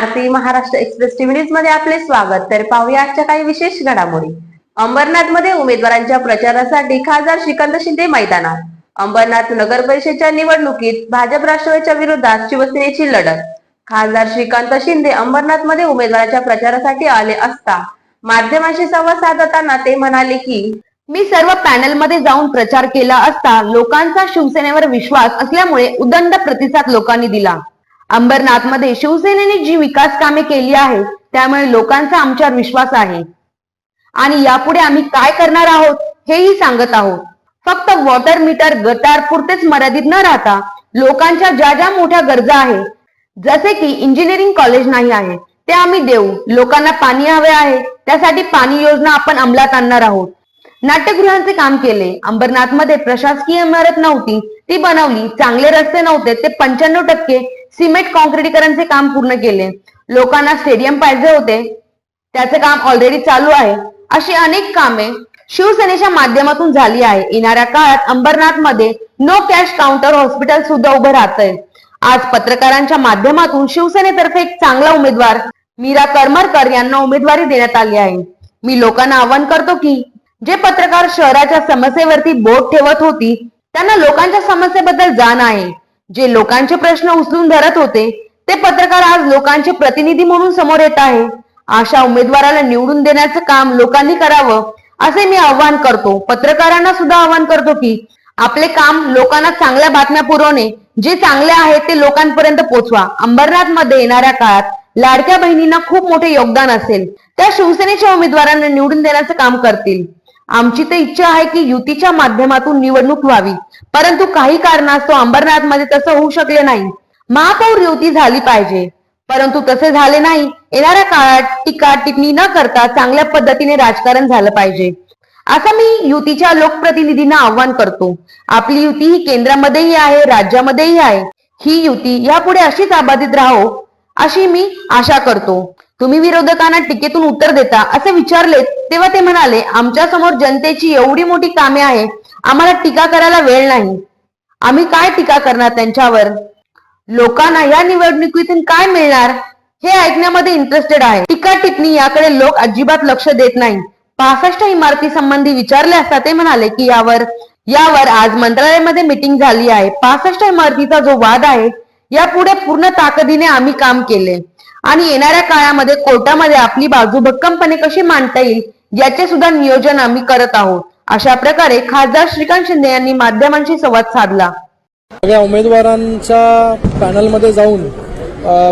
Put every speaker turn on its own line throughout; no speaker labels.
आरती Maharashtra express TV न्यूजमध्ये आपले स्वागत. तर पाहूया आजच्या काही विशेष घडामोडी. अंबरनाथमध्ये उमेदवारांच्या प्रचारासाठी खासदार श्रीकांत शिंदे मैदानात. अंबरनाथ नगर परिषदेच्या निवडणुकीत भाजप राष्ट्रवादीच्या विरोधात शिवसेनेची लढत. खासदार श्रीकांत शिंदे अंबरनाथमध्ये उमेदवाराच्या प्रचारासाठी आले असता माध्यमांशी संवाद साधताना ते म्हणाले की मी सर्व पॅनलमध्ये जाऊन प्रचार केला असता लोकांचा शिवसेनेवर विश्वास असल्यामुळे उदंड प्रतिसाद लोकांनी दिला. अंबरनाथमध्ये शिवसेनेने जी विकास कामे केली आहे त्यामुळे लोकांचा आमच्यावर विश्वास आहे. आणि यापुढे आम्ही काय करणार आहोत हेही सांगत आहोत. फक्त वॉटर मीटर गटार पुरतेच मर्यादित न राहता लोकांच्या ज्या ज्या मोठ्या गरजा आहे जसे की इंजिनिअरिंग कॉलेज नाही आहे ते आम्ही देऊ. लोकांना पाणी हवे आहे त्यासाठी पाणी योजना आपण अंमलात आणणार आहोत. नाट्यगृहांचे काम केले. अंबरनाथमध्ये प्रशासकीय इमारत नव्हती. ती बनवली. चांगले रस्ते नव्हते. ते पंच्याण्णव टक्के सिमेंट कॉन्क्रिटीकरणचे काम पूर्ण केले. लोकांना स्टेडियम पाहिजे होते. त्याचे काम ऑलरेडी चालू आहे. अशी अनेक कामे शिवसेनेच्या माध्यमातून झाली आहे. येणाऱ्या काळात अंबरनाथमध्ये नो कॅश काउंटर हॉस्पिटल सुद्धा उभं राहतंय. आज पत्रकारांच्या माध्यमातून शिवसेनेतर्फे एक चांगला उमेदवार मीरा करमरकर यांना उमेदवारी देण्यात आली आहे. मी लोकांना आवाहन करतो की जे पत्रकार शहराच्या समस्येवरती बोट ठेवत होती त्यांना लोकांच्या समस्येबद्दल जाण आहे. जे लोकांचे प्रश्न उचलून धरत होते ते पत्रकार आज लोकांचे प्रतिनिधी म्हणून समोर येत आहे. अशा उमेदवाराला निवडून देण्याचं काम लोकांनी करावं असे मी आवाहन करतो. पत्रकारांना सुद्धा आवाहन करतो की आपले काम लोकांना चांगल्या बातम्या पुरवणे जे चांगले आहे ते लोकांपर्यंत पोहोचवा अंबरनाथमध्ये येणाऱ्या काळात लाडक्या बहिणींना खूप मोठे योगदान असेल. त्या शिवसेनेच्या उमेदवारांना निवडून देण्याचं काम करतील. आमची तर इच्छा आहे की युतीच्या माध्यमातून निवडणूक व्हावी. परंतु काही कारणास्तव अंबरनाथमध्ये तसं होऊ शकले नाही. महापौर युती झाली पाहिजे. परंतु तसे झाले नाही. येणाऱ्या काळात टीका टिप्पणी न करता चांगल्या पद्धतीने राजकारण झालं पाहिजे. असं मी युतीच्या लोकप्रतिनिधींना आव्हान करतो. आपली युती ही केंद्रामध्येही आहे राज्यामध्येही आहे. ही युती यापुढे अशीच अबाधित राहो अशी मी आशा करतो. तुम्ही विरोधकांना टीकेतून उत्तर देता असे विचारले तेव्हा ते म्हणाले आमच्यासमोर जनतेची एवढी मोठी कामे आहे आम्हाला टीका करायला वेळ नाही. आम्ही काय टीका करणार त्यांच्यावर? लोकांना या निवडणुकीतून काय मिळणार? हे ऐकण्यामध्ये इंटरेस्टेड आहे. टीका टिप्पणी याकडे लोक अजिबात लक्ष देत नाही. पासष्ट इमारती संबंधी विचारले असता ते म्हणाले की यावर यावर आज मंत्रालयामध्ये मीटिंग झाली आहे. पासष्ट इमारतीचा जो वाद आहे यापुढे पूर्ण ताकदीने आम्ही काम केले. आणि येणाऱ्या काळामध्ये कोर्टामध्ये आपली बाजू भक्कमपणे कशी मांडता येईल याचे सुद्धा नियोजन आम्ही करत आहोत. अशा प्रकारे खासदार श्रीकांत शिंदे यांनी माध्यमांशी संवाद साधला.
सगळ्या उमेदवारांच्या पॅनलमध्ये जाऊन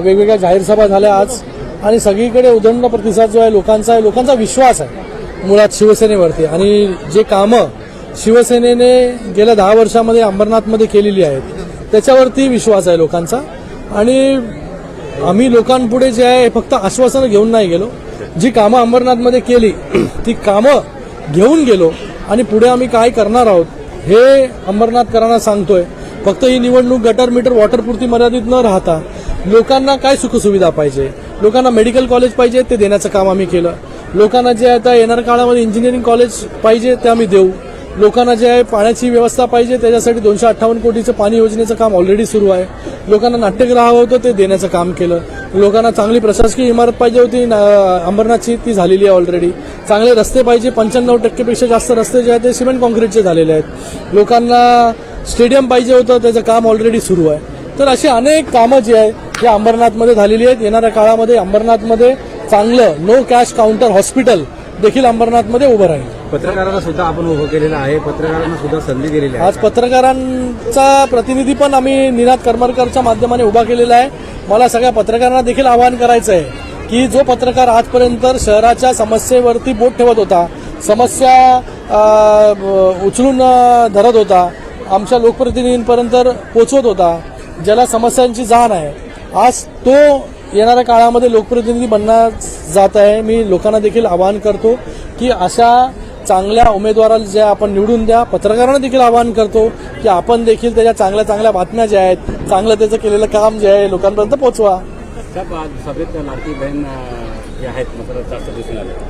वेगवेगळ्या जाहीर सभा झाल्या आज. आणि सगळीकडे उदंड प्रतिसाद जो आहे लोकांचा आहे लोकांचा विश्वास आहे मुळात शिवसेनेवरती. आणि जे कामं शिवसेनेने गेल्या दहा वर्षामध्ये अंबरनाथमध्ये केलेली आहेत त्याच्यावरती विश्वास आहे लोकांचा. आणि आम्ही लोकांपुढे जे आहे फक्त आश्वासनं घेऊन नाही गेलो. जी कामं अंबरनाथमध्ये केली ती कामं घेऊन गेलो आणि पुढे आम्ही काय करणार आहोत हे अंबरनाथकरांना सांगतोय. फक्त ही निवडणूक गटर मीटर वॉटरपुरती मर्यादित न राहता लोकांना काय सुखसुविधा पाहिजे? लोकांना मेडिकल कॉलेज पाहिजे ते देण्याचं काम आम्ही केलं. लोकांना जे आता येणाऱ्या काळामध्ये इंजिनिअरिंग कॉलेज पाहिजे ते आम्ही देऊ. लोकांना जे आहे पाण्याची व्यवस्था पाहिजे त्याच्यासाठी दोनशे अठ्ठावन्न कोटीचं पाणी योजनेचं काम ऑलरेडी सुरू आहे. लोकांना नाट्यगृह हवं होतं ते देण्याचं काम केलं. लोकांना चांगली प्रशासकीय इमारत पाहिजे होती ना- अंबरनाथची ती झालेली आहे ऑलरेडी चांगले रस्ते पाहिजे पंच्याण्णव टक्केपेक्षा जास्त रस्ते जे आहेत ते सिमेंट कॉन्क्रीटचे झालेले आहेत. लोकांना स्टेडियम पाहिजे होतं त्याचं काम ऑलरेडी सुरू आहे. तर अशी अनेक कामं जी आहेत या अंबरनाथमध्ये झालेली आहेत. येणाऱ्या काळामध्ये अंबरनाथमध्ये चांगलं नो कॅश काउंटर हॉस्पिटल देखील अंबरनाथमध्ये उभं राहील.
पत्रकारांना सुद्धा आपण उभं केलेलं आहे. पत्रकारांना सुद्धा संधी दिलेली आहे.
आज पत्रकारांचा प्रतिनिधी पण आम्ही निनाद करमरकरच्या माध्यमाने उभा केलेला आहे. मला सगळ्या पत्रकारांना देखील आवाहन करायचं आहे की जो पत्रकार आजपर्यंत शहराच्या समस्येवरती बोट ठेवत होता समस्या उचलून धरत होता आमच्या लोकप्रतिनिधींपर्यंत पोचवत होता ज्याला समस्यांची जाण आहे आज तो येणाऱ्या काळामध्ये लोकप्रतिनिधी बनणार जात आहे. मी लोकांना देखील आवाहन करतो की अशा चांगल्या उमेदवाराला जे आपण निवडून द्या पत्रकारांना देखील आवाहन करतो की आपण देखील त्याच्या चांगल्या चांगल्या बातम्या ज्या आहेत चांगलं त्याचं केलेलं काम जे आहे लोकांपर्यंत पोहोचवा.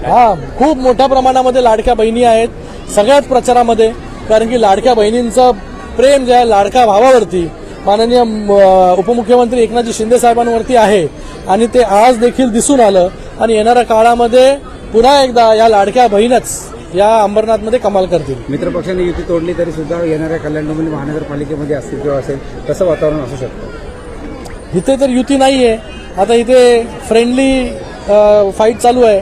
हा खूप मोठ्या प्रमाणामध्ये लाडक्या बहिणी आहेत सगळ्याच प्रचारामध्ये. कारण की लाडक्या बहिणींचं प्रेम जे आहे लाडक्या भावावरती. माननीय उपमुख्यमंत्री एकनाथजी शिंदे साहेबांवरती आहे. आणि ते आज देखील दिसून आलं. आणि येणाऱ्या काळामध्ये पुन्हा एकदा या लाडक्या बहीणच या अंबरनाथमध्ये कमाल करतील.
मित्रपक्षांनी युती तोडली तरी सुद्धा येणाऱ्या कल्याण डोंबिवली महानगरपालिकेमध्ये अस्तित्व असेल तसं वातावरण असू शकतं.
इथे तर युती नाही आहे आता इथे फ्रेंडली फाईट चालू आहे.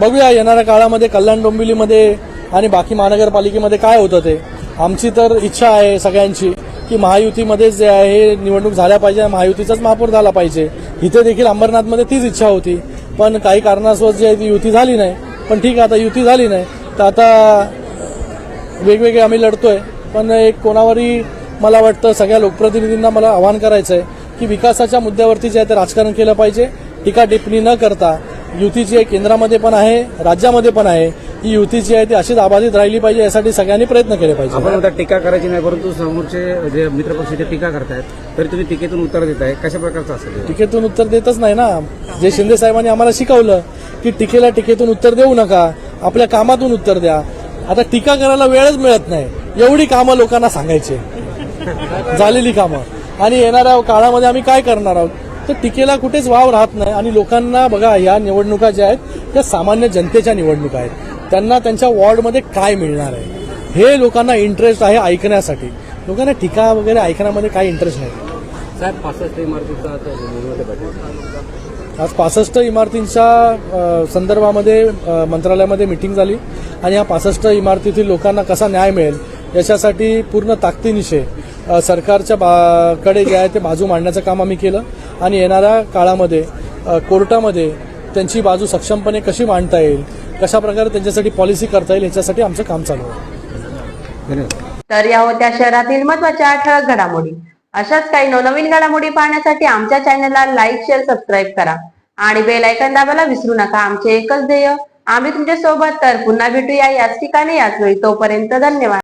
बघूया येणाऱ्या काळामध्ये कल्याण डोंबिवलीमध्ये आणि बाकी महानगरपालिकेमध्ये काय होतं ते. आमची तर इच्छा आहे सगळ्यांची की महायुतीमध्ये जे आहे निवडणूक झाल्या पाहिजे महायुतीचाच महापौर झाला पाहिजे. इथे देखील अंबरनाथमध्ये तीच इच्छा होती. पण काही कारणास्तव जी आहे ती युती झाली नाही. पण ठीक आहे आता युती झाली नाही. तर आता वेगवेगळे आम्ही लढतोय. पण एक कोणावरही मला वाटतं सगळ्या लोकप्रतिनिधींना मला आवाहन करायचं आहे की विकासाच्या मुद्द्यावरती जे आहे ते राजकारण केलं पाहिजे. टीका टिप्पणी न करता युती जी केंद्रामध्ये पण आहे राज्यामध्ये पण आहे. ही युती जी आहे ती अशीच अबाधित राहिली पाहिजे यासाठी सगळ्यांनी प्रयत्न केले पाहिजे.
आपण म्हणता टीका करायची नाही परंतु समोरचे जे मित्रपक्ष ते टीका करतायत तरी तुम्ही टीकेतून उत्तर देताय. कशा प्रकारचं असेल?
टीकेतून उत्तर देतच नाही ना. जे शिंदे साहेबांनी आम्हाला शिकवलं की टीकेला टीकेतून उत्तर देऊ नका आपल्या कामातून उत्तर द्या. आता टीका करायला वेळच मिळत नाही. एवढी कामं लोकांना सांगायची. झालेली कामं. आणि येणाऱ्या काळामध्ये आम्ही काय करणार आहोत? तर टीकेला कुठेच वाव राहत नाही. आणि लोकांना बघा या निवडणुका ज्या आहेत त्या सामान्य जनतेच्या निवडणुका आहेत. त्यांना त्यांच्या वॉर्डमध्ये काय मिळणार आहे? हे लोकांना इंटरेस्ट आहे ऐकण्यासाठी. लोकांना टीका वगैरे ऐकण्यामध्ये काही इंटरेस्ट नाही.
साहेब पासष्ट इमारतीचा
आज पासष्ट इमारतींच्या संदर्भामध्ये मंत्रालयामध्ये मिटिंग झाली. आणि या पासष्ट इमारतीतील लोकांना कसा न्याय मिळेल? याच्यासाठी पूर्ण ताकदीनिशे सरकारच्या बा कडे जे आहे ते बाजू मांडण्याचं काम आम्ही केलं. आणि येणाऱ्या काळामध्ये कोर्टामध्ये त्यांची बाजू सक्षमपणे कशी मांडता येईल? कशा प्रकारे त्यांच्यासाठी पॉलिसी करता येईल याच्यासाठी आमचं काम चालू आहे.
तर या होत्या शहरातील महत्त्वाच्या ठळक घडामोडी. अशाच काही नवनवीन घडामोडी पाहण्यासाठी आमच्या चॅनलला लाईक शेअर सबस्क्राईब करा. आणि बेल ऐकन दाबायला विसरू नका. आमचे एकच ध्येय आम्ही तुमच्यासोबत तर पुन्हा भेटूया याच ठिकाणी याच वेळी. तोपर्यंत धन्यवाद.